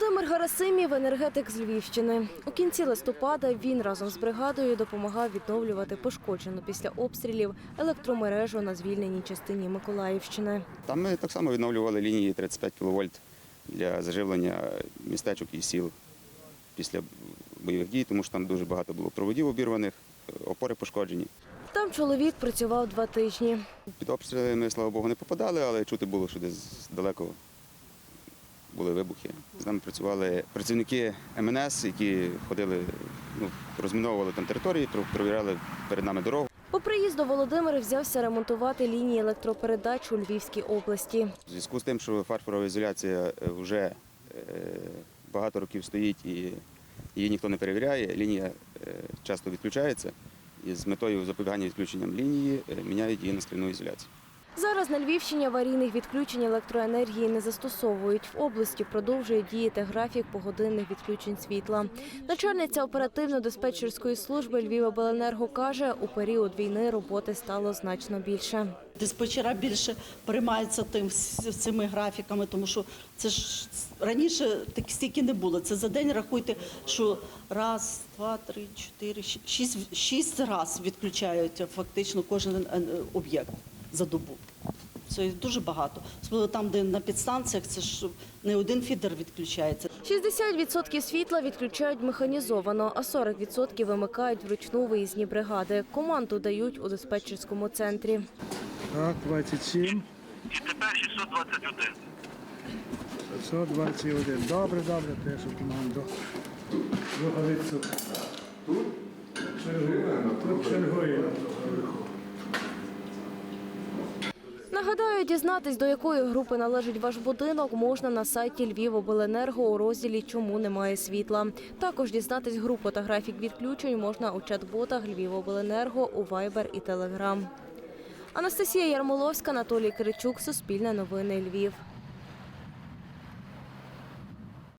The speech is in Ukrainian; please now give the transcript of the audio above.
Володимир Гарасимів, енергетик з Львівщини. У кінці листопада він разом з бригадою допомагав відновлювати пошкоджену після обстрілів електромережу на звільненій частині Миколаївщини. Там ми так само відновлювали лінії 35 кВт для заживлення містечок і сіл після бойових дій, тому що там дуже багато було проводів обірваних, опори пошкоджені. Там чоловік працював два тижні. Під обстріли ми, слава Богу, не попадали, але чути було, що десь далеко були вибухи. З нами працювали працівники МНС, які ходили, ну, розміновували там території, провіряли перед нами дорогу. По приїзду Володимир взявся ремонтувати лінії електропередач у Львівській області. В зв'язку з тим, що фарфорова ізоляція е, вже е, багато років стоїть і її ніхто не перевіряє, лінія е, часто відключається. І з метою запобігання відключенням лінії міняють її на скляну ізоляцію. Зараз на Львівщині аварійних відключень електроенергії не застосовують. В області продовжує діяти графік погодинних відключень світла. Начальниця оперативно-диспетчерської служби Львівобленерго каже, у період війни роботи стало значно більше. Диспетчера більше переймаються тим цими графіками, тому що це ж раніше так стільки не було. Це за день рахуйте, що раз, два, три, чотири, шість, шість раз відключають фактично кожен е, об'єкт за добу. Це дуже багато. Особливо там, де на підстанціях, це ж не один фідер відключається. 60% світла відключають механізовано, а 40% вимикають вручну виїзні бригади. Команду дають у диспетчерському центрі. Так, 27, І тепер 621. 521. Добре, добре, теж у команду. Тут? Чергує. Тут чергує. Нагадаю, дізнатись, до якої групи належить ваш будинок, можна на сайті Львівобленерго у розділі Чому немає світла. Також дізнатись групу та графік відключень можна у чат-ботах Львівобленерго у Viber і Telegram. Анастасія Ярмоловська, Анатолій Киричук, Суспільне новини Львів.